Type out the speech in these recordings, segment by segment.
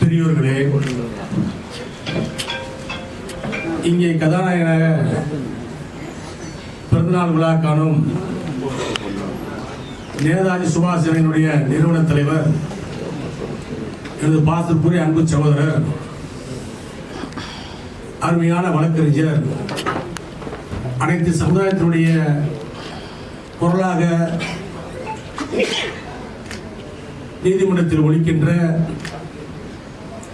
பெரியோர்களே இங்கே கதாநாயகனாக பிறந்தநாள் விழா காணும் நேதாஜி சுபாஷ் சந்திரனுடைய நிறுவன தலைவர் எனது பாசத்துக்குரிய அன்பு சகோதரர் அருமையான வழக்கறிஞர் அனைத்து சமுதாயத்தினுடைய குரலாக நீதிமன்றத்தில் ஒழிக்கின்ற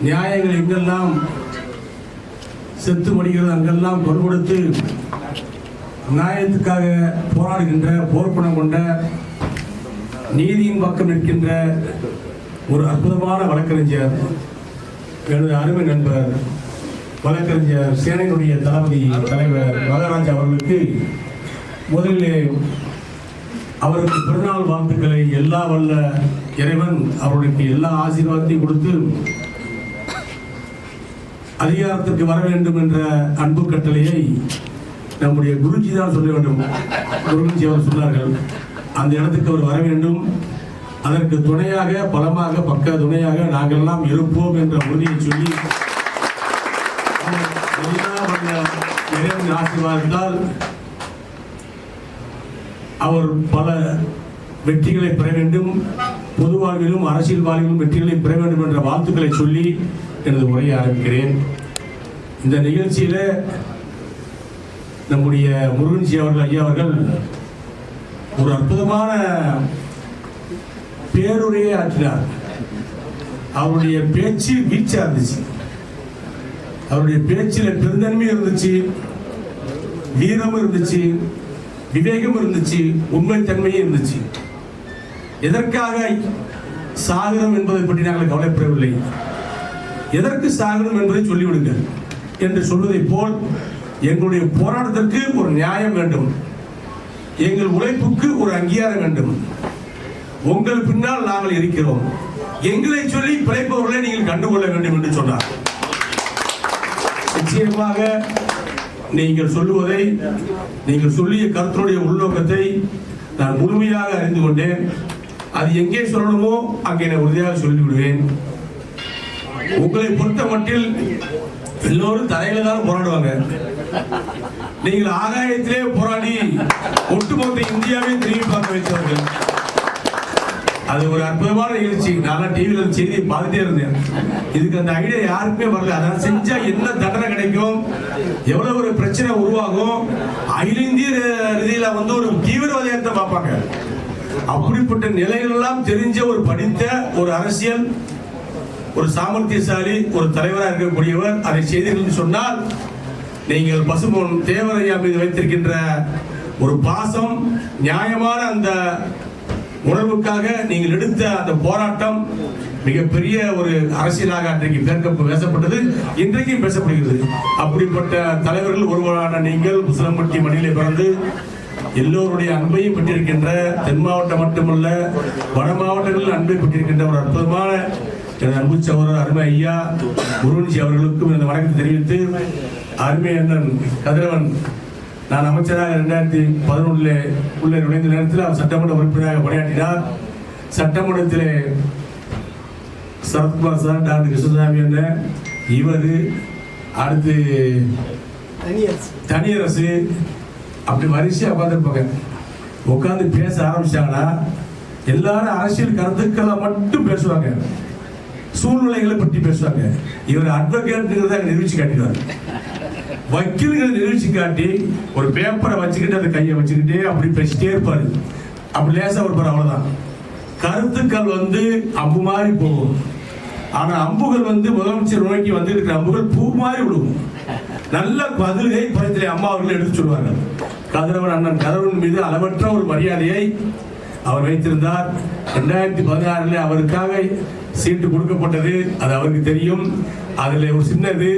நியாயங்கள் எங்கெல்லாம் செத்து மடிகிறது அங்கெல்லாம் குரல் கொடுத்து நியாயத்துக்காக போராடுகின்ற போர்க்குணம் கொண்ட நீதியின் பக்கம் நிற்கின்ற ஒரு அற்புதமான வழக்கறிஞர் எனது அருமை நண்பர் வழக்கறிஞர் சேனையினுடைய தளபதி தலைவர் மகாராஜ் அவர்களுக்கு முதலிலே அவருக்கு பிறநாள் வாழ்த்துக்களை எல்லா வல்ல இறைவன் அவர்களுக்கு எல்லா ஆசீர்வாதத்தையும் கொடுத்து அதிகாரத்திற்கு வர வேண்டும் என்ற அன்பு கட்டளையை நம்முடைய குருஜி தான் சொல்ல வேண்டும். குருஜி அவர் சொன்னார்கள். அந்த இடத்துக்கு அவர் வர வேண்டும். அதற்கு துணையாக பலமாக பக்க துணையாக நாங்கள் எல்லாம் இருப்போம் என்ற உறுதியை சொல்லி ஆசீர்வாதத்தால் அவர் பல வெற்றிகளை பெற வேண்டும். பொது வாழ்விலும் அரசியல் வாழ்விலும் வெற்றிகளை பெற வேண்டும் என்ற வாழ்த்துக்களை சொல்லி எனது உரையை ஆரம்பிக்கிறேன். இந்த நிகழ்ச்சியில் நம்முடைய முருகன்ஜி அவர்கள் ஐயா அவர்கள் ஒரு அற்புதமான பேருரையை ஆற்றினார். அவருடைய பேச்சு வீச்சா இருந்துச்சு. அவருடைய பேச்சில் பெருந்தன்மை இருந்துச்சு வீரம் இருந்துச்சு விவேகம் இருந்துச்சு உண்மைத்தன்மையும் இருந்துச்சு. எதற்காக சாகரம் என்பதை பற்றி நாங்கள் கவலைப்படவில்லை. எதற்கு சாகணும் என்பதை சொல்லிவிடுங்க என்று சொல்வதை போல் எங்களுடைய போராட்டத்திற்கு ஒரு நியாயம் வேண்டும். எங்கள் உழைப்புக்கு ஒரு அங்கீகாரம் வேண்டும். உங்கள் பின்னால் நாங்கள் இருக்கிறோம். எங்களை சொல்லி பிழைப்பவர்களை நீங்கள் கண்டுகொள்ள வேண்டும் என்று சொன்னார். நிச்சயமாக நீங்கள் சொல்லுவதை நீங்கள் சொல்லிய கருத்துடைய உள்நோக்கத்தை நான் முழுமையாக அறிந்து கொண்டேன். அது எங்கே சொல்லணுமோ அங்கே நான் உறுதியாக சொல்லிவிடுவேன். உங்களை பொறுத்த மட்டில் எல்லோரும் தலையில தான் போராடுவாங்க. நீங்கள் ஆகாயத்திலே போராடி ஒட்டுமொத்த இந்தியாவே திரும்பி பார்க்க வைத்தவர்கள். அது ஒரு அற்புதமான நிகழ்ச்சி. நான் டிவியில் அந்த செய்தியை பார்த்துட்டே இருந்தேன். இதுக்கு அந்த ஐடியா யாருக்குமே வரல. அதான் செஞ்சா என்ன தண்டனை கிடைக்கும்? எவ்வளவு ஒரு பிரச்சனை உருவாகும்? அகில இந்திய ரீதியில வந்து ஒரு தீவிரவாதியத்தை பார்ப்பாங்க. அப்படிப்பட்ட நிலைகள் எல்லாம் தெரிஞ்ச ஒரு படித்த ஒரு அரசியல் ஒரு சாமர்த்தியசாலி ஒரு தலைவராக இருக்கக்கூடியவர் அதை செய்தீர்கள் சொன்னால் நீங்கள் பசுமொன் தேவரையா மீது வைத்திருக்கின்ற ஒரு பாசம் நியாயமான அந்த உணர்வுக்காக நீங்கள் எடுத்த அந்த போராட்டம் மிகப்பெரிய ஒரு அரசியலாக அன்றைக்கு பேர்க்க பேசப்பட்டது இன்றைக்கும் பேசப்படுகிறது. அப்படிப்பட்ட தலைவர்கள் ஒருவரான நீங்கள் முசலம்பட்டி மணியிலே பிறந்து எல்லோருடைய அன்பையும் பெற்றிருக்கின்ற தென் மாவட்டம் மட்டுமல்ல வட மாவட்டங்களில் அன்பை பெற்றிருக்கின்ற ஒரு அற்புதமான எனது அன்பு சகோதரர் அருமை ஐயா குருன்ஜி அவர்களுக்கும் இந்த வணக்கத்தை தெரிவித்து அருமை அண்ணன் கதிரவன் நான் அமைச்சராக ரெண்டாயிரத்தி பதினொன்றில் உள்ள நுழைந்த நேரத்தில் அவர் சட்டமன்ற உறுப்பினராக பணியாற்றினார். சட்டமன்றத்திலே சரத்குமார் சார் டாக்டர் கிருஷ்ணசாமி என்ற இவர் அடுத்து தனியரசு அப்படி வரிசையாக உட்காந்துருப்பாங்க உட்காந்து பேச ஆரம்பிச்சாங்கன்னா எல்லாரும் அரசியல் கருத்துக்களை மட்டும் பேசுவாங்க. சூழ்நிலைகளை பற்றி பேசுவாங்க இவர் அட்வொகேட்டுங்கிறத நிரூபிச்சு காட்டினார் வக்கீல்களை நிரூபிச்சு காட்டி ஒரு பேப்பரை வச்சுக்கிட்டு அந்த கையை வச்சுக்கிட்டே அப்படி பேசிட்டே இருப்பாரு. அப்படி லேசா இருப்பார் அவ்வளவுதான். கருத்துக்கள் வந்து அம்பு மாதிரி போகும். ஆனா அம்புகள் வந்து முதலமைச்சர் நோக்கி வந்து இருக்கிற அம்புகள் பூ மாதிரி விடுவோம் நல்ல பதிலை படத்திலே அம்மா அவர்கள் எடுத்து சொல்வாங்க கதிரவன் அண்ணன் கதிரவன் மீது அளவற்ற ஒரு மரியாதையை அவர் வைத்திருந்தார். ரெண்டாயிரத்தி பதினாறுல அவருக்காக சீட்டு கொடுக்கப்பட்டது அது அவருக்கு தெரியும். அதில் ஒரு சின்னது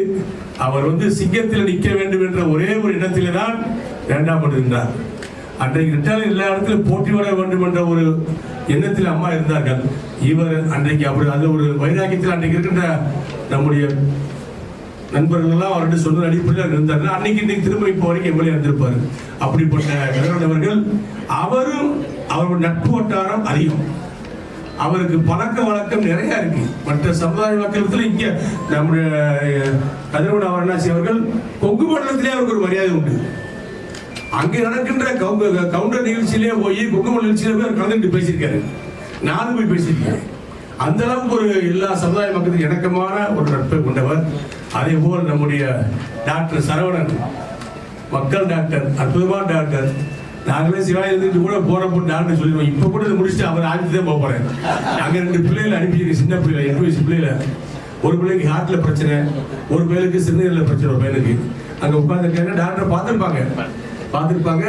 அவர் வந்து சிங்கத்தில் நிற்க வேண்டும் என்ற ஒரே ஒரு இடத்திலே தான் இரண்டாம் அன்றைக்கு ரிட்டாலில் எல்லா இடத்திலும் போட்டி வர வேண்டும் என்ற ஒரு எண்ணத்தில் அம்மா இருந்தார்கள். இவர் அன்றைக்கு அப்படி அந்த ஒரு வைராக்கியத்தில் அன்றைக்கு இருக்கின்ற நம்முடைய நண்பர்கள்லாம் அவர்கிட்ட சொன்ன அடிப்படையில் இருந்தார் அன்னைக்கு இன்னைக்கு திரும்ப இப்போ வரைக்கும் எம்எல்ஏ இருந்திருப்பார். அப்படிப்பட்ட கதிரவன் அவர்கள் அவரும் அவருடைய நட்பு வட்டாரம் அதிகம். அவருக்கு பழக்க வழக்கம் நிறைய இருக்கு. மற்ற சமுதாய மக்களத்துல இங்க நம்முடைய கதிரவன் அவர்ணாசி அவர்கள் கொங்கு மண்டலத்திலே அவருக்கு ஒரு மரியாதை உண்டு. அங்கே நடக்கின்ற கவுண்டர் கவுண்டர் நிகழ்ச்சியிலே போய் கொங்குமல நிகழ்ச்சியில போய் கலந்துட்டு பேசியிருக்காரு. நானும் போய் பேசியிருக்கேன் அந்த அளவுக்கு ஒரு எல்லா சமுதாய மக்களுக்கு இணக்கமான ஒரு நட்பை கொண்டவர். அதே போல் நம்முடைய டாக்டர் சரவணன் மக்கள் டாக்டர் அற்புதமான டாக்டர். நாங்களே சிவாய் இருந்துட்டு கூட போறப்போ டாக்டர் சொல்லிடுவோம் இப்ப கூட இதை முடிச்சுட்டு அவர் ஆட்சி தான் போக போறேன். அங்க ரெண்டு பிள்ளைகளை அனுப்பிச்சிருக்க சின்ன பிள்ளைல எட்டு வயசு பிள்ளைல ஒரு பிள்ளைக்கு ஹார்ட்ல பிரச்சனை ஒரு பிள்ளைக்கு சிறுநீரில் பிரச்சனை ஒரு பையனுக்கு. அங்க உட்காந்துருக்காங்க டாக்டர் பார்த்துருப்பாங்க? பார்த்துருப்பாங்க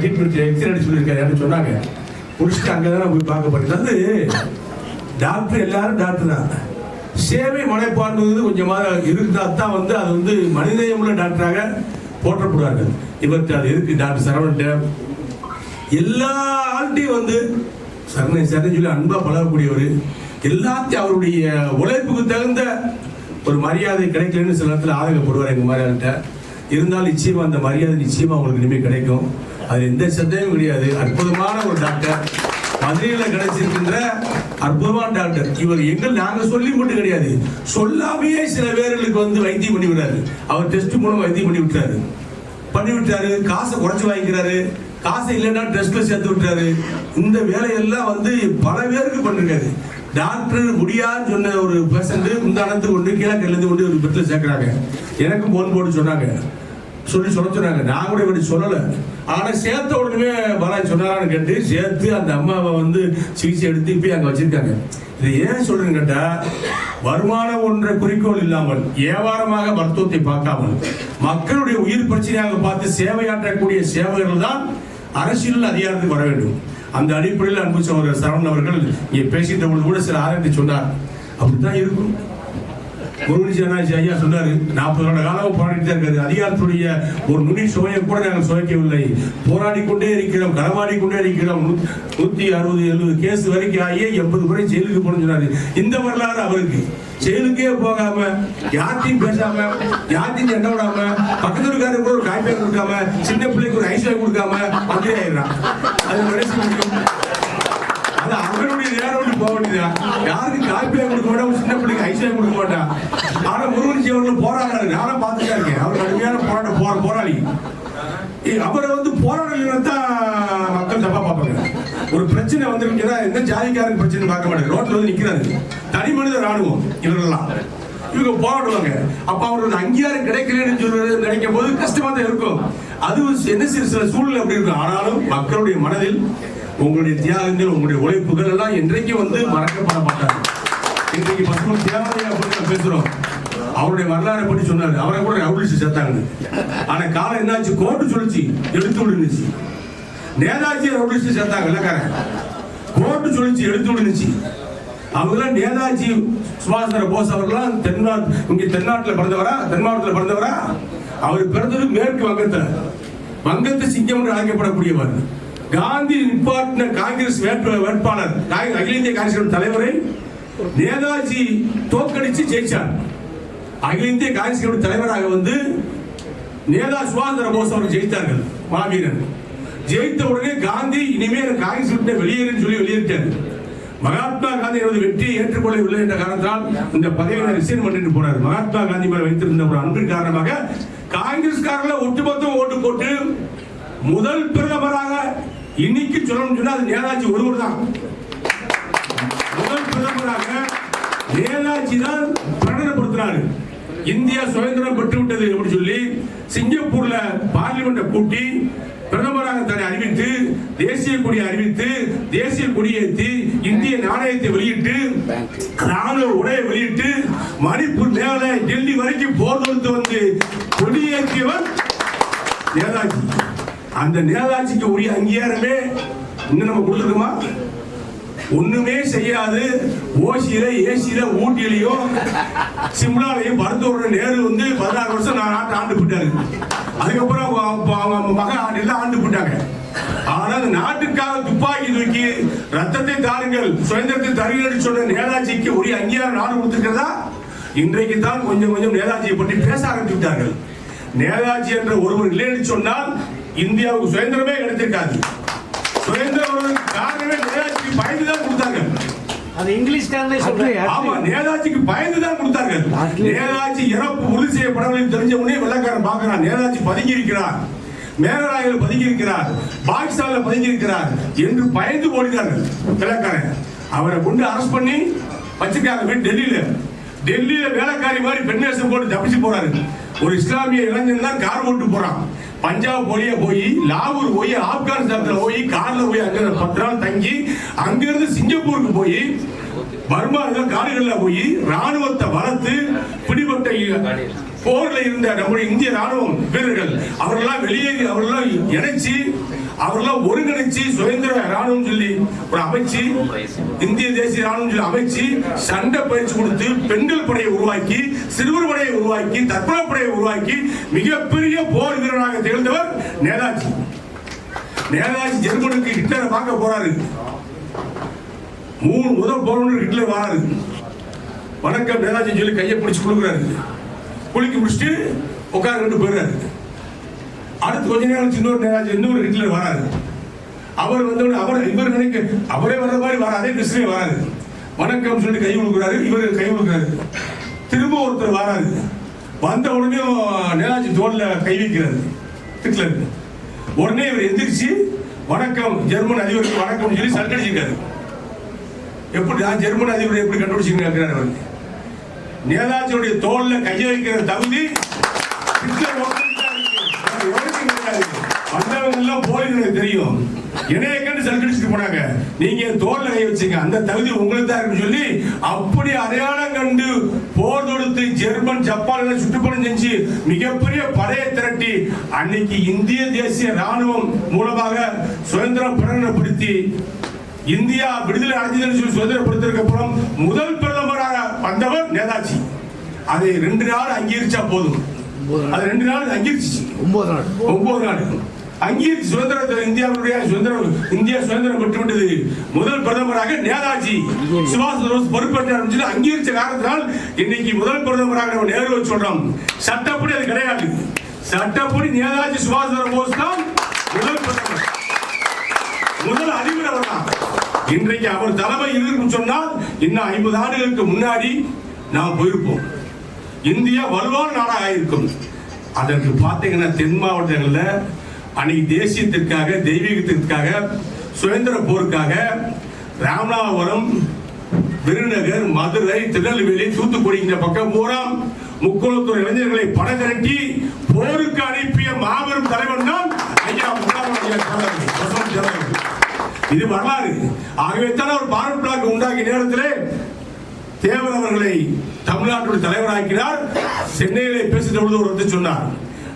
ட்ரீட்மெண்ட் எக்ஸ்ரே அடிச்சு சொல்லியிருக்காரு. சொன்னாங்க? முடிச்சுட்டு அங்கே தான் போய் பார்க்க போறேன். அது டாக்டர் எல்லாரும் டாக்டர் தான். சேவை மனைப்பாடுவது கொஞ்சமாக இருந்தா தான் வந்து அது வந்து மனிதநேயமுள்ள டாக்டராக போற்றப்படுவார்கள் இவருக்கு அது இருக்கு டாக்டர் சரவண்ட எல்லா ஆள்கிட்டையும் வந்து சரணை சரணை சொல்லி அன்பா பழகக்கூடியவர் எல்லாத்தையும் அவருடைய உழைப்புக்கு தகுந்த ஒரு மரியாதை கிடைக்கலன்னு சில நேரத்தில் ஆதங்கப்படுவார் எங்க மாதிரியான இருந்தாலும் நிச்சயமா அந்த மரியாதை நிச்சயமா அவங்களுக்கு இனிமேல் கிடைக்கும். அது எந்த சந்தேகமும் கிடையாது. அற்புதமான ஒரு டாக்டர். மதுரையில் கிடைச்சிருக்கின்ற அற்புதமான டாக்டர். இவர் எங்கள் நாங்கள் சொல்லி மட்டும் கிடையாது. சொல்லாமையே சில பேர்களுக்கு வந்து வைத்தியம் பண்ணி விடுறாரு அவர் டெஸ்ட் மூலம் வைத்தியம் பண்ணி விட்டுறாரு பண்ணி விட்டாரு காசை குறைச்சி வாங்கிக்கிறாரு. காசு இல்லைன்னா டெஸ்ட்ல சேர்த்து விட்டாரு இந்த வேலையெல்லாம் வந்து பல பேருக்கு பண்ணிருக்காரு. டாக்டர் முடியாதுன்னு சொன்ன ஒரு பேஷண்ட் முந்தானத்து கொண்டு கீழே கழுந்து கொண்டு ஒரு பெட்டில் சேர்க்குறாங்க. எனக்கும் போன் போட்டு சொன்னாங்க. சொல்லி சொல்ல சொன்னாங்க. நான் கூட இப்படி சொல்லலை. ஆனால் சேர்த்த உடனே பாலாஜி சொன்னாரான்னு கேட்டு சேர்த்து அந்த அம்மாவை வந்து சிகிச்சை எடுத்து போய் அங்கே வச்சிருக்காங்க. இதை ஏன் சொல்றேன்னு கேட்டா வருமானம் ஒன்ற குறிக்கோள் இல்லாமல் வியாபாரமாக மருத்துவத்தை பார்க்காமல் மக்களுடைய உயிர் பிரச்சனையாக பார்த்து சேவையாற்றக்கூடிய சேவகர்கள் தான் அரசியல் அதிகாரத்துக்கு வர வேண்டும். அந்த அடிப்படையில் அன்பு சகோதரர் சரவணன் அவர்கள் இங்கே பேசிட்ட பொழுது கூட சில ஆராய்ச்சி சொன்னார். அப்படித்தான் இருக்கும். குருஜி அண்ணாஜி ஐயா சொன்னாரு நாற்பது வருட காலம் போராடிட்டு தான் இருக்காரு. அதிகாரத்துடைய ஒரு நுனி சுவையை கூட நாங்கள் சுவைக்கவில்லை. போராடி கொண்டே இருக்கிறோம் களமாடி கொண்டே இருக்கிறோம். நூ- நூத்தி அறுபது எழுபது கேஸ் வரைக்கும் ஆகிய எண்பது முறை ஜெயிலுக்கு போகணும்னு சொன்னாரு. இந்த வரலாறு அவருக்கு. ஜெயிலுக்கே போகாம யார்த்தையும் பேசாம யார்த்தையும் சண்டை விடாம பக்கத்து இருக்காரு கூட ஒரு காய்ப்பே கொடுக்காம சின்ன பிள்ளைக்கு ஒரு ஐஸ்வாய் கொடுக்காம அப்படியே ஆயிடுறான். அது கடைசி முடியும்? அது அவனுடைய நேரம் ஒன்று போக வேண்டியதா யாருக்கு காப்பியா கொடுக்க மாட்டா சின்ன பிள்ளைக்கு ஐஸ்வாய் கொடுக்க மாட்டான். ஆனா முருகன் ஜீவனில் போராடுறாரு. நானும் பார்த்துட்டா இருக்கேன். அவர் கடுமையான போராட்ட போற போராளி. அவரை வந்து போராடலைன்னா தான் மக்கள் தப்பா பார்ப்பாங்க. ஒரு பிரச்சனை வந்திருக்குன்னா எந்த ஜாதிக்காரன் பிரச்சனை பார்க்க மாட்டாங்க ரோட்ல வந்து நிக்கிறாரு. தனி மனித ராணுவம் இவர்கள்லாம். இவங்க போராடுவாங்க. அப்ப அவர்களோட அங்கீகாரம் கிடைக்கலன்னு சொல்றது நினைக்கும் போது கஷ்டமா தான் இருக்கும். அது என்ன சில சில சூழ்நிலை அப்படி இருக்கும். ஆனாலும் மக்களுடைய மனதில் உங்களுடைய தியாகங்கள் உங்களுடைய உழைப்புகள் எல்லாம் என்றைக்கும் வந்து மறக்கப்பட மாட்டாங்க இன்றைக்கு பசுமை தேவாலயா பற்றி நம்ம பேசுறோம். அவருடைய வரலாறை பற்றி சொன்னாரு. அவரை கூட ரவுடிச்சு சேர்த்தாங்க. ஆனா காலம் என்னாச்சு? கோர்ட்டு சொல்லிச்சு. எடுத்து விடுனுச்சு. நேதாஜி ரவுடிச்சு சேர்த்தாங்க. இல்லக்காரன். கோர்ட்டு சொல்லிச்சு. எடுத்து விடுனுச்சு. அவங்களாம் நேதாஜி சுபாஷ் சந்திர போஸ் அவர்களாம் தென்னாட் இங்கே தென்னாட்டில் பிறந்தவரா? தென் மாவட்டத்தில் பிறந்தவரா? அவர் பிறந்தது மேற்கு வங்கத்தில். வங்கத்து சிங்கம் என்று அழைக்கப்படக்கூடியவர். காந்தி நிப்பாட்டின காங்கிரஸ் வேட்பு வேட்பாளர் அகில இந்திய காங்கிரஸ் தலைவரை நேதாஜி தோற்கடிச்சு ஜெயிச்சார். அகில இந்திய காங்கிரஸ் தலைவராக வந்து நேதா சுபாஷ் சந்திர போஸ் அவர்கள் ஜெயித்தார்கள் மாவீரன் ஜெயித்த உடனே காந்தி இனிமேல் காங்கிரஸ் விட்டு வெளியேறுன்னு சொல்லி வெளியேறிட்டார். மகாத்மா காந்தி எனது வெற்றியை ஏற்றுக்கொள்ளவில்லை என்ற காரணத்தால் இந்த பதவியை ரிசைன் பண்ணிட்டு போனார் மகாத்மா காந்தி மேல வைத்திருந்த ஒரு அன்பின் காரணமாக காங்கிரஸ்காரர்கள் ஒட்டுமொத்தம் ஓட்டு போட்டு முதல் பிரதமராக இன்னைக்கு சொல்லணும்னு சொன்னா அது நேதாஜி ஒருவர் தான். முதல் பிரதமராக நேதாஜி தான் பிரகடனப்படுத்தினாரு இந்தியா சுதந்திரம் பெற்றுவிட்டது அப்படின்னு சொல்லி சிங்கப்பூர்ல பார்லிமெண்ட கூட்டி பிரதமராக தன்னை அறிவித்து தேசிய கொடியை அறிவித்து தேசிய கொடியேற்றி இந்திய நாணயத்தை வெளியிட்டு ராணுவ உடையை வெளியிட்டு மணிப்பூர் மேல டெல்லி வரைக்கும் போர் தொடுத்து வந்து கொடியேற்றியவர் நேதாஜி. அந்த நேதாஜிக்கு உரிய அங்கீகாரமே இன்னும் நம்ம கொடுத்துருக்கோமா ஒண்ணுமே செய்யாது. ஓசியில ஏசியில ஊட்டியிலையும் சிம்லாலையும் மருத்துவரோட நேரு வந்து பதினாறு வருஷம் நான் நாட்டை ஆண்டு போட்டாரு அதுக்கப்புறம் அவங்க- அவங்க அவங்க மகன் எல்லாம் ஆண்டு போட்டாங்க ஆனால் அந்த நாட்டுக்காக துப்பாக்கி தூக்கி ரத்தத்தை தாருங்கள் சுதந்திரத்தை தருங்கள் சொன்ன நேதாஜிக்கு உரிய அங்கீகாரம் நாடு கொடுத்துருக்கிறதா? இன்றைக்கு தான் கொஞ்சம் கொஞ்சம் நேதாஜியை பற்றி பேச ஆரம்பித்துவிட்டார்கள். நேதாஜி என்ற ஒருவர் இல்லைன்னு சொன்னால் இந்தியாவுக்கு சுதந்திரமே கிடைத்திருக்காது. சுதந்திரம் காரணமே நேதாஜிக்கு பயந்து தான் கொடுத்தாங்க அது இங்கிலீஷ். ஆமா நேதாஜிக்கு பயந்து தான் கொடுத்தார்கள் அட்லி. நேதாஜி இறப்பு உறுதி செய்யப்படவில்லை தெரிஞ்ச உடனே வெள்ளக்காரன் பார்க்கிறான். நேதாஜி பதுங்கி இருக்கிறார் மேகராயில் பதுங்கி இருக்கிறார் பாகிஸ்தான்ல பதுங்கி இருக்கிறார் என்று பயந்து ஓடினார்கள் வெள்ளக்காரன். அவரை கொண்டு அரெஸ்ட் பண்ணி வச்சிருக்காங்க வீட்டு டெல்லியில. டெல்லியில வேலைக்காரி மாதிரி பெண் வேஷம் போட்டு தப்பிச்சு போறாரு. ஒரு இஸ்லாமிய இளைஞன் தான் கார் ஓட்டு போறான். பஞ்சாப் போலியே போய் லாகூர் போய் ஆப்கானிஸ்தான்ல போய் கார்ல போய் அங்க பத்து நாள் தங்கி அங்கிருந்து சிங்கப்பூருக்கு போய் பர்மாவில் காடுகளில் போய் ராணுவத்தை வளர்த்து பிடிபட்ட போர்ல இருந்த நம்முடைய இந்திய ராணுவம் வீரர்கள் அவர்களெல்லாம் வெளியேறி அவர்களெல்லாம் இணைச்சு அவர்களெல்லாம் ஒருங்கிணைச்சு சுதந்திர ராணுவம் சொல்லி ஒரு அமைச்சு இந்திய தேசிய ராணுவம் சொல்லி அமைச்சு சண்டை பயிற்சி கொடுத்து பெண்கள் படையை உருவாக்கி சிறுவர் படையை உருவாக்கி தற்கொலை படையை உருவாக்கி மிகப்பெரிய போர் வீரராக திகழ்ந்தவர் நேதாஜி. நேதாஜி ஜெர்மனுக்கு ஹிட்லரை பார்க்க போறாரு. மூணு முதல் போறவங்க ஹிட்லர் வராரு. வணக்கம் நேதாஜி சொல்லி கையை பிடிச்சி கொடுக்குறாரு குளிக்க முடிச்சுட்டு உட்கார போயிடுறாரு அடுத்து கொஞ்ச நேரம் இன்னொரு நேராஜ் இன்னொரு ஹிட்லர் வராரு. அவர் வந்தோடனே அவர் இவர் நினைக்க அவரே வர்ற மாதிரி வர அதே கிருஷ்ணே வராரு. வணக்கம் சொல்லி கை கொடுக்குறாரு இவர் கை கொடுக்குறாரு. திரும்ப ஒருத்தர் வராரு. வந்த உடனே நேராஜி தோல்ல கை வைக்கிறாரு. ஹிட்லர். உடனே இவர் எந்திரிச்சு வணக்கம் ஜெர்மன் அதிபருக்கு வணக்கம் சொல்லி சல்கடிச்சிருக்காரு எப்படி நான் ஜெர்மன் அதிபர் எப்படி கண்டுபிடிச்சிங்க அவர். நேதாஜியுடைய தோல்ல கையை வைக்கிற தகுதி ஹிட்லர் ஒருத்தனுக்கு தான் இருக்கு. வேற எவனுக்கும் கிடையாது. வந்தவங்க எல்லாம் போலீஸ் எனக்கு தெரியும். என்னைய கண்டு சல்கடிச்சுட்டு போனாங்க. நீங்க தோல்ல கை வச்சீங்க. அந்த தகுதி உங்களுக்கு தான் சொல்லி அப்படி அடையாளம் கண்டு போர் தொடுத்து ஜெர்மன் ஜப்பான் சுற்றுப்பணம் செஞ்சு மிகப்பெரிய படையை திரட்டி அன்னைக்கு இந்திய தேசிய ராணுவம் மூலமாக சுதந்திரம் பிரகடனப்படுத்தி இந்தியா விடுதலை அடைஞ்சதுன்னு சொல்லி சுதந்திரப்படுத்திற்கு அப்புறம் முதல் பிரதமராக வந்தவர் நேதாஜி. அதை ரெண்டு நாள் அங்கீகரிச்சா போதும். அது ரெண்டு நாள் அங்கீகரிச்சு ஒன்பது நாள். ஒன்பது நாள். அங்கே சுதந்திர இந்தியாவுடைய சுதந்திரம். இந்தியா சுதந்திரம் பெற்றுவிட்டது. முதல் பிரதமராக நேதாஜி சுபாஷ் சந்திர போஸ் பொறுப்பேற்றார் சொல்லி அங்கீகரிச்ச காரணத்தினால் இன்னைக்கு முதல் பிரதமராக நம்ம நேரு சொல்றோம். சட்டப்படி அது கிடையாது. சட்டப்படி நேதாஜி சுபாஷ் சந்திர போஸ் தான் முதல் பிரதமர். முதல் அதிபர் அவர் தான். இன்றைக்கு அவர் தலைமை இருக்குன்னு சொன்னால் இன்னும் ஐம்பது ஆண்டுகளுக்கு முன்னாடி நாம் போயிருப்போம். இந்தியா வலுவான நாடாக இருக்கும். அதற்கு பார்த்தீங்கன்னா தென் மாவட்டங்களில் அன்னைக்கு தேசியத்திற்காக தெய்வீகத்திற்காக சுதந்திர போருக்காக ராமநாதபுரம் விருநகர் மதுரை திருநெல்வேலி தூத்துக்குடி இந்த பக்கம் பூரா முக்குளத்தூர் இளைஞர்களை பட திரட்டி போருக்கு அனுப்பிய மாபெரும் தலைவன் தான் ஐயா இது வரலாறு. ஆகவே தான் ஒரு பாரத் பிளாக் உண்டாகிய நேரத்திலே தேவர் அவர்களை தமிழ்நாட்டுடைய தலைவராக்கினார். சென்னையிலே பேசுகிற பொழுது ஒரு சொன்னார்.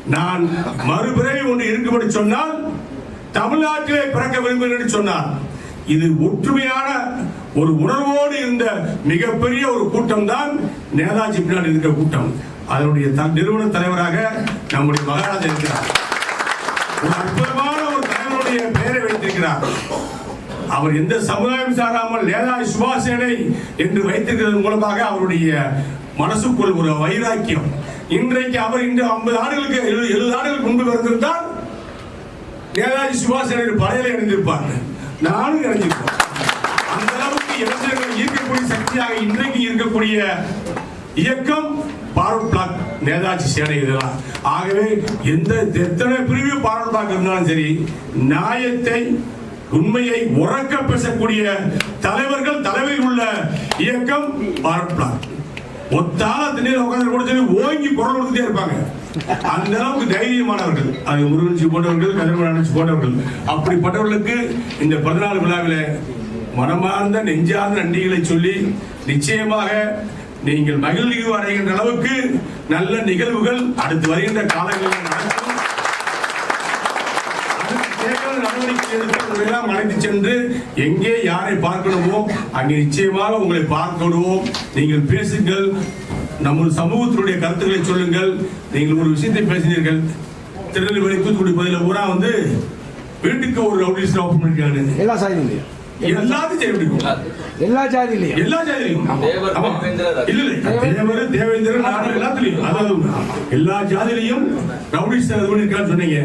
நான் மறுபிறவி ஒன்று இருக்கும்படி சொன்னால் தமிழ்நாட்டிலே பிறக்க விரும்புகிறேன் சொன்னார். இது ஒற்றுமையான ஒரு உணர்வோடு இருந்த மிகப்பெரிய ஒரு கூட்டம் தான் நேதாஜி பின்னாடி இருக்கிற கூட்டம். அதனுடைய த- நிறுவன தலைவராக நம்முடைய மகாராஜா இருக்கிறார். ஒரு அற்புதமான ஒரு தலைவருடைய பெயரை வைத்திருக்கிறார். அவர் எந்த சமுதாயம் சாராமல் நேதாஜி சுபாஷேனை என்று வைத்திருக்கிறது மூலமாக அவருடைய மனசுக்குள் ஒரு வைராக்கியம். இன்றைக்கு அவர் இன்று ஐம்பது ஆண்டுகளுக்கு எழுபது எழுபது ஆண்டுகளுக்கு முன்பு பிறந்திருந்தால் நேதாஜி சுபாஷ் சந்திர படையில இணைந்திருப்பார். நானும் இணைஞ்சிருப்பேன் அந்த அளவுக்கு இளைஞர்கள் ஈர்க்கக்கூடிய சக்தியாக இன்றைக்கு இருக்கக்கூடிய இயக்கம் பார்வர்ட் பிளாக் நேதாஜி சேனை இதெல்லாம். ஆகவே எந்த எத்தனை பிரிவு பார்வர்ட் பிளாக் இருந்தாலும் சரி நியாயத்தை உண்மையை உறக்க பேசக்கூடிய தலைவர்கள் தலைமையில் உள்ள இயக்கம் பார்வர்ட் பிளாக். ஒத்தால திண்ணையில் உட்காந்து கூட சொல்லி ஓங்கி குரல் கொடுத்துட்டே இருப்பாங்க. அந்த அளவுக்கு தைரியமானவர்கள். அது முருகன்சி போன்றவர்கள் கதிரமணி போன்றவர்கள். அப்படிப்பட்டவர்களுக்கு இந்த பதினாலு விழாவில் மனமார்ந்த நெஞ்சார்ந்த நன்றிகளை சொல்லி நிச்சயமாக நீங்கள் மகிழ்வு அடைகின்ற அளவுக்கு நல்ல நிகழ்வுகள் அடுத்து வருகின்ற காலங்களில் நடக்கும். தேவையான நடவடிக்கை எடுத்து எல்லாம் அழைத்து சென்று எங்கே யாரை பார்க்கணுமோ அங்கே நிச்சயமாக உங்களை பார்க்கணும். நீங்கள் பேசுங்கள். நம்ம சமூகத்தினுடைய கருத்துக்களை சொல்லுங்கள். நீங்கள் ஒரு விஷயத்தை பேசினீர்கள். திருநெல்வேலி தூத்துக்குடி பகுதியில் பூரா வந்து வீட்டுக்கு ஒரு ரவுடிஸ் ஓப்பன் பண்ணிருக்காங்க எல்லாம் சாதியிலையும் எல்லாத்தையும் செய்ய முடியும் எல்லா ஜாதியிலையும். எல்லா ஜாதியிலும் தேவர், ஆமா. தேவேந்திரர். இல்ல இல்ல. தேவர் தேவேந்திரன் நாடர் எல்லாத்துலயும். அதாவது எல்லா ஜாதியிலையும் ரவுடிஸ் இது பண்ணிருக்கான்னு சொன்னீங்க.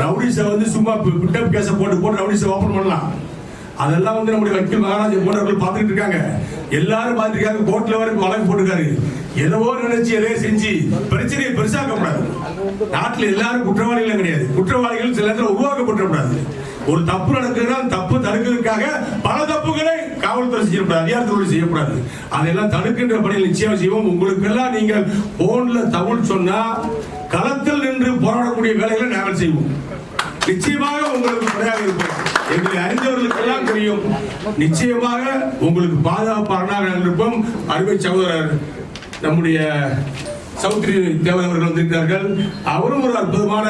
ரவுடிஸ வந்து சும்மா பிட்டப் கேஸ போட்டு போட்டு ரவுடிஸ ஓபன் பண்ணலாம். அதெல்லாம் வந்து நம்முடைய வக்கீல் மகாராஜா போன்றவர்கள் பார்த்துட்டு இருக்காங்க எல்லாரும் பார்த்துருக்காங்க கோர்ட்ல வரைக்கும் வழக்கு போட்டுருக்காரு. ஏதோ நினைச்சு எதையோ செஞ்சு பிரச்சனையை பெருசாக்க கூடாது நாட்டுல எல்லாரும் குற்றவாளிகளும் கிடையாது. குற்றவாளிகள் சில நேரத்தில் உருவாக்கப்பட்டுக்கூடாது ஒரு தப்பு நடக்குதுன்னா தப்பு தடுக்கிறதுக்காக பல தப்புகளை காவல்துறை செய்யக்கூடாது. அதிகாரத்துறை செய்யக்கூடாது. அதெல்லாம் தடுக்கின்ற பணியில் நிச்சயம் செய்வோம். உங்களுக்கெல்லாம் நீங்கள் போன்ல தமிழ் சொன்னா களத்தில் நின்று போராடக்கூடிய வேலைகளை நாங்கள் செய்வோம். நிச்சயமாக உங்களுக்கு துணையாக இருப்போம். எங்களை அறிந்தவர்களுக்கெல்லாம் தெரியும். நிச்சயமாக உங்களுக்கு பாதுகாப்பாக நாங்கள் இருப்போம். அருமை சகோதரர் நம்முடைய சௌத்ரி தேவன் அவர்கள் வந்திருக்கிறார்கள். அவரும் ஒரு அற்புதமான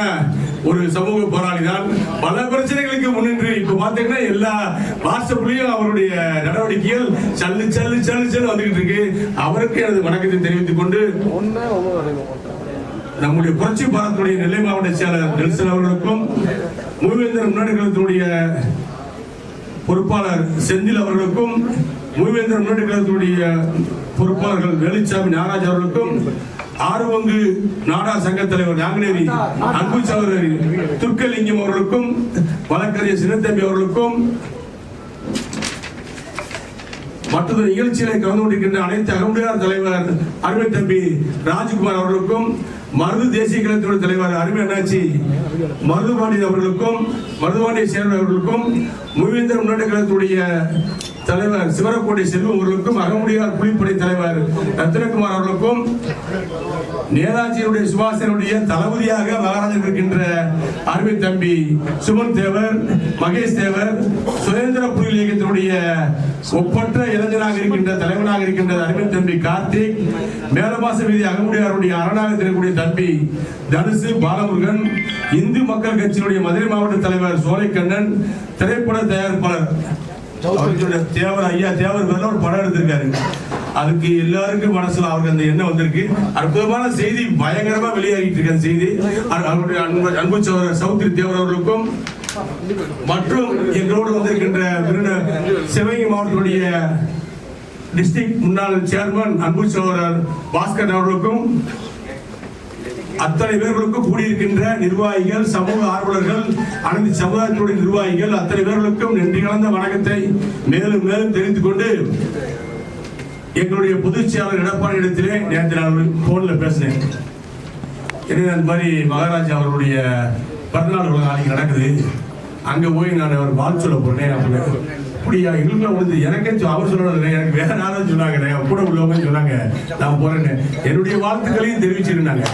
ஒரு சமூக போராளி தான். பல பிரச்சனைகளுக்கு முன்னின்று இப்ப பாத்தீங்கன்னா எல்லா வாட்ஸ்அப்லயும் அவருடைய நடவடிக்கைகள் சல்லு சல்லு சல்லு சல்லு வந்துகிட்டு இருக்கு. அவருக்கு எனது வணக்கத்தை தெரிவித்துக் கொண்டு நம்முடைய புரட்சி பாரத்துடைய நெல்லை மாவட்ட செயலர் நெல்சன் அவர்களுக்கும் மூவேந்தர் முன்னாடி கழகத்தினுடைய பொறுப்பாளர் செந்தில் அவர்களுக்கும் மூவேந்தர் முன்னாடி கழகத்தினுடைய பொறுப்பாளர்கள் வேலுச்சாமி நாகராஜ் அவர்களுக்கும் ஆறுவங்கு நாடா சங்க தலைவர் நாங்குநேரி அன்பு சகோதரி துர்க்கலிங்கம் அவர்களுக்கும் வழக்கறிஞர் சின்னத்தம்பி அவர்களுக்கும் மற்றொரு நிகழ்ச்சியில கலந்து கொண்டிருக்கின்ற அனைத்து அகமுடையார் தலைவர் அருமை தம்பி ராஜ்குமார் அவர்களுக்கும் மருது தேசிய கழகத்தினுடைய தலைவர் அருமை அண்ணாச்சி மருதுபாண்டி அவர்களுக்கும் மருதுபாண்டிய சேர்ந்த அவர்களுக்கும் மூவேந்தர் முன்னேற்ற கழகத்துடைய தலைவர் சிவரக்கோடி செல்வம் அவர்களுக்கும் அகமுடியார் புலிப்படை தலைவர் ரத்னகுமார் அவர்களுக்கும் நேதாஜியுடைய சுபாஷனுடைய தளபதியாக மகாராஜர் இருக்கின்ற அருமை தம்பி சுமன் தேவர் மகேஷ் தேவர் சுதேந்திர புலிகள் இயக்கத்தினுடைய ஒப்பற்ற இளைஞராக இருக்கின்ற தலைவனாக இருக்கின்ற அருமை தம்பி கார்த்திக் மேலமாச வீதி அகமுடியாருடைய அரணாக இருக்கக்கூடிய தம்பி தனுசு பாலமுருகன் இந்து மக்கள் கட்சியினுடைய மதுரை மாவட்ட தலைவர் சோலைக்கண்ணன் திரைப்பட தயாரிப்பாளர் அவர்களுடைய தேவர் ஐயா தேவர் மேல ஒரு படம் எடுத்திருக்காரு. அதுக்கு எல்லாருக்கும் மனசுல அவருக்கு அந்த எண்ணம் வந்திருக்கு. அற்புதமான செய்தி பயங்கரமா வெளியாகிட்டு இருக்கு செய்தி. அவருடைய அன்பு அன்பு சௌத்ரி தேவர் அவர்களுக்கும் மற்றும் எங்களோடு வந்திருக்கின்ற விருது சிவகங்கை மாவட்டத்துடைய டிஸ்ட்ரிக்ட் முன்னாள் சேர்மன் அன்பு சகோதரர் பாஸ்கர் அவர்களுக்கும் அத்தனை பேர்களுக்கும் கூடியிருக்கின்ற நிர்வாகிகள் சமூக ஆர்வலர்கள் அனைத்து சமுதாயத்துடைய நிர்வாகிகள் அத்தனை பேர்களுக்கும் நன்றி கலந்த வணக்கத்தை மேலும் மேலும் தெரிந்து கொண்டு எங்களுடைய பொதுச் செயலாளர் எடப்பாடி இடத்திலே நேற்று நான் போன்ல பேசினேன். எனவே அந்த மாதிரி மகாராஜா அவருடைய பிறந்தநாள் நாளைக்கு நடக்குது. அங்கே போய் நான் அவர் வாழ் சொல்ல போனேன் அப்படின்னு. அப்படியா எங்களுக்கு வந்து எனக்கே அவர் சொல்லணும் எனக்கு வேற யாரும் சொன்னாங்க கூட உள்ளவங்க சொன்னாங்க நான் போறேன்னு. என்னுடைய வாழ்த்துக்களையும் தெரிவிச்சிருந்தாங்க.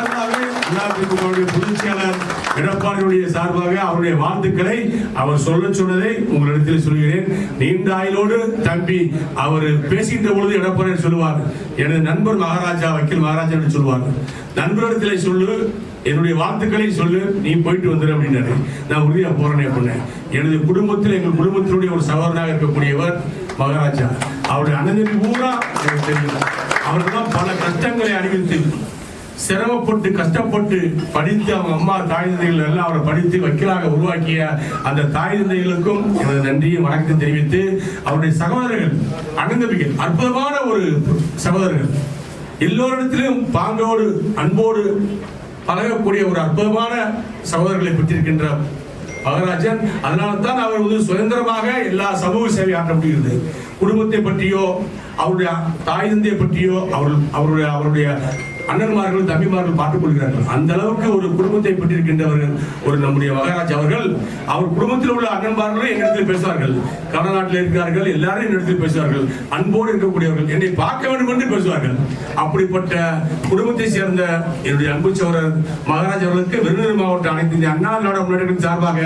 சார்பாக அதிமுகவுடைய பொதுச் செயலாளர் எடப்பாடியுடைய சார்பாக அவருடைய வாழ்த்துக்களை அவர் சொல்ல சொன்னதை உங்களிடத்தில் சொல்கிறேன். நீண்ட ஆயுளோடு தம்பி அவர் பேசுகின்ற பொழுது எடப்பாடி சொல்லுவார் எனது நண்பர் மகாராஜா வக்கீல் மகாராஜா என்று சொல்லுவார். நண்பரிடத்தில் சொல்லு என்னுடைய வாழ்த்துக்களை சொல்லு நீ போயிட்டு வந்துடு அப்படின்னாரு. நான் உறுதியாக போறேன் அப்படின்னேன் எனது குடும்பத்தில் எங்கள் குடும்பத்தினுடைய ஒரு சகோதரனாக இருக்கக்கூடியவர் மகாராஜா. அவருடைய அண்ணன் பூரா எனக்கு தெரியும். அவர்கள்லாம் பல கஷ்டங்களை அனுபவித்து சிரமப்பட்டு கஷ்டப்பட்டு படித்து அவங்க அம்மா தாய் தந்தைகள் எல்லாம் அவரை படித்து வக்கீலாக உருவாக்கிய அந்த தாய் தந்தைகளுக்கும் எனது நன்றியை வணக்கத்தை தெரிவித்து அவருடைய சகோதரர்கள் அண்ணந்தம்பிகள் அற்புதமான ஒரு சகோதரர்கள். எல்லோரிடத்திலும் பாங்கோடு அன்போடு பழகக்கூடிய ஒரு அற்புதமான சகோதரர்களை பெற்றிருக்கின்ற மகராஜன். அதனால தான் அவர் வந்து சுதந்திரமாக எல்லா சமூக சேவை ஆற்ற முடிகிறது. குடும்பத்தை பற்றியோ அவருடைய தாய் தந்தையை பற்றியோ அவர் அவருடைய அவருடைய அண்ணன்மார்கள் தம்பிமார்கள் பார்த்துக் கொள்கிறார்கள். அந்த அளவுக்கு ஒரு குடும்பத்தை பெற்றிருக்கின்றவர்கள் ஒரு நம்முடைய மகாராஜ் அவர்கள். அவர் குடும்பத்தில் உள்ள அண்ணன்மார்களும் என்னிடத்தில் பேசுவார்கள். கடநாட்டில் இருக்கிறார்கள் எல்லாரும் என்னிடத்தில் பேசுவார்கள். அன்போடு இருக்கக்கூடியவர்கள். என்னை பார்க்க வேண்டும் என்று பேசுவார்கள். அப்படிப்பட்ட குடும்பத்தை சேர்ந்த என்னுடைய அன்பு சோழர் மகாராஜ் அவர்களுக்கு விருதுநகர் மாவட்ட அனைத்து இந்திய அண்ணா நாட முன்னேற்றத்தின் சார்பாக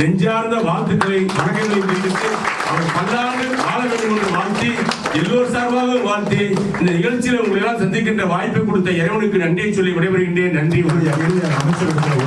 நெஞ்சார்ந்த வாழ்த்துக்களை வணக்கங்களை தெரிவித்து அவர் பல்லாண்டு வாழ வேண்டும் என்று வாழ்த்தி எல்லோர் சார்பாக வாழ்த்தி இந்த நிகழ்ச்சியில் உங்களை எல்லாம் சந்திக்கின்ற வாய்ப்பை கொடுத்த இறைவனுக்கு நன்றியை சொல்லி விடைபெறுகின்றேன். நன்றி அமைச்சர்